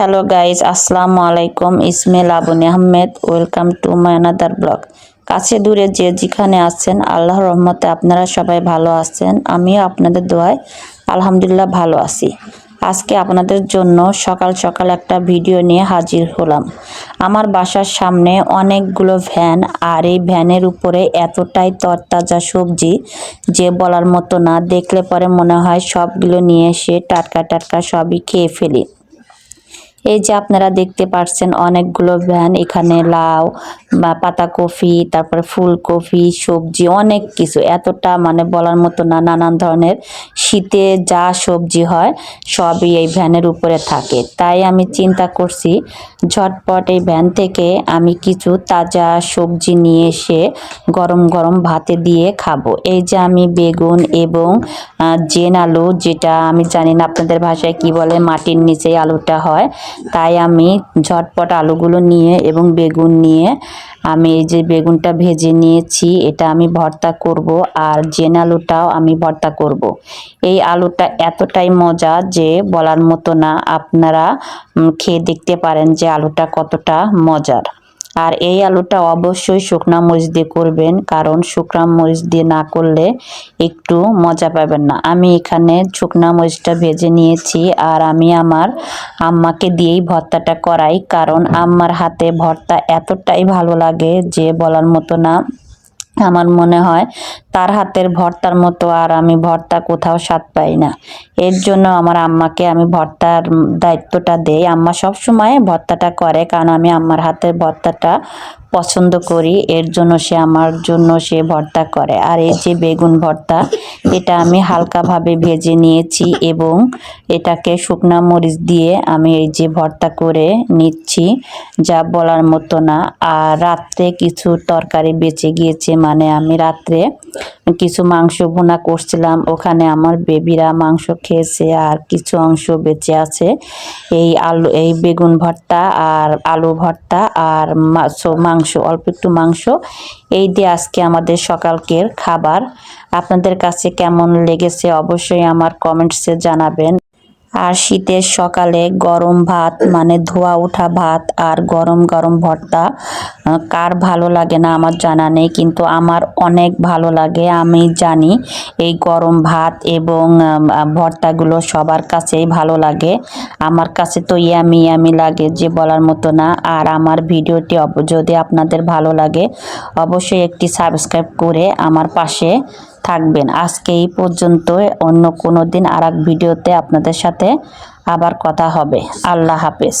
Hello guys আসসালামু আলাইকুম Ismail Abuni Ahmed welcome to my another blog কাছে দূরে যে যেখানে আছেন, আল্লাহর রহমতে আপনারা সবাই ভালো আছেন। আমিও আপনাদের দোয়ায় আলহামদুলিল্লাহ ভালো আছি। আজকে আপনাদের জন্য সকাল সকাল একটা ভিডিও নিয়ে হাজির হলাম। আমার বাসার সামনে অনেকগুলো ভ্যান, আর এই ভ্যানের উপরে এতটাই তরতাজা সবজি যে বলার মতো না। দেখলে পরে মনে হয় সবগুলো নিয়ে এসে টাটকা টাটকা সবই খেয়ে ফেলি। এই যে আপনারা দেখতে পাচ্ছেন অনেকগুলো ভ্যান, এখানে লাউ বা পাতাকপি, তারপরে ফুলকপি, সবজি, অনেক কিছু। এতটা মানে বলার মতো না, নানান ধরনের শীতে যা সবজি হয় সবই এই ভ্যানের উপরে থাকে। তাই আমি চিন্তা করছি, ঝটপট এই ভ্যান থেকে আমি কিছু তাজা সবজি নিয়ে এসে গরম গরম ভাতে দিয়ে খাব। এই যে আমি বেগুন এবং জেন আলু, যেটা আমি জানি না আপনাদের ভাষায় কি বলে, মাটির নিচে আলুটা হয় তাই আমি ঝটপট আলুগুলো নিয়ে এবং বেগুন নিয়ে আমি এই যে বেগুনটা ভেজে নিয়েছি, এটা আমি ভর্তা করব আর জেন আলুটাও আমি ভর্তা করব। এই আলুটা এতটাই মজা যে বলার মতো না, আপনারা খেয়ে দেখতে পারেন যে আলুটা কতটা মজার আর এই আলুটা অবশ্যই শুকনা মরিচ দিয়ে করবেন, কারণ শুকনা মরিচ দিয়ে না করলে একটু মজা পাবেন না। আমি এখানে শুকনা মরিচটা ভেজে নিয়েছি আর আমি আমার আম্মাকে দিয়েই ভর্তাটা করাই, কারণ আম্মার হাতে ভর্তা এতটাই ভালো লাগে যে বলার মতো না। আমার মনে হয় তার হাতের ভর্তার মতো আর আমি ভর্তা কোথাও স্বাদ পাই না। এর জন্য আমার আম্মাকে আমি ভর্তার দায়িত্বটা দেই। আম্মা সবসময় ভর্তাটা করে কারণ আমি আম্মার হাতের ভর্তাটা পছন্দ করি, এর জন্য সে আমার জন্য সে ভর্তা করে। আর এই যে বেগুন ভর্তা, এটা আমি হালকাভাবে ভেজে নিয়েছি এবং এটাকে শুকনা মরিচ দিয়ে আমি এই যে ভর্তা করে নিচ্ছি, যা বলার মতো না। আর রাত্রে কিছু তরকারি বেঁচে গিয়েছে মানে আমি রাত্রে কিছু মাংস ভুনা করছিলাম, ওখানে আমার বেবিরা মাংস খেয়েছে আর কিছু অংশ বেঁচে আছে। এই আলু, এই বেগুন ভর্তা আর আলু ভর্তা আর মাছ মাংস, অল্প একটু মাংস। এই দিয়ে আজকে আমাদের সকালকের খাবার। আপনাদের কাছে কেমন লেগেছে অবশ্যই আমার কমেন্টসে জানাবেন। আর শীতের সকালে গরম ভাত মানে ধোয়া ওঠা ভাত আর গরম গরম ভর্তা কার ভালো লাগে না আমার জানা নেই, কিন্তু আমার অনেক ভালো লাগে, আমি জানি এই গরম ভাত এবং ভর্তাগুলো সবার কাছেই ভালো লাগে। আমার কাছে তো ইয়ামি ইয়ামি লাগে যে বলার মতো না, আর আমার ভিডিওটি যদি আপনাদের ভালো লাগে, অবশ্যই একটি সাবস্ক্রাইব করে আমার পাশে থাকবেন। আজকে এই পর্যন্ত অন্য কোনো দিন আর ভিডিওতে আপনাদের সাথে আবার কথা হবে। আল্লাহ হাফেজ।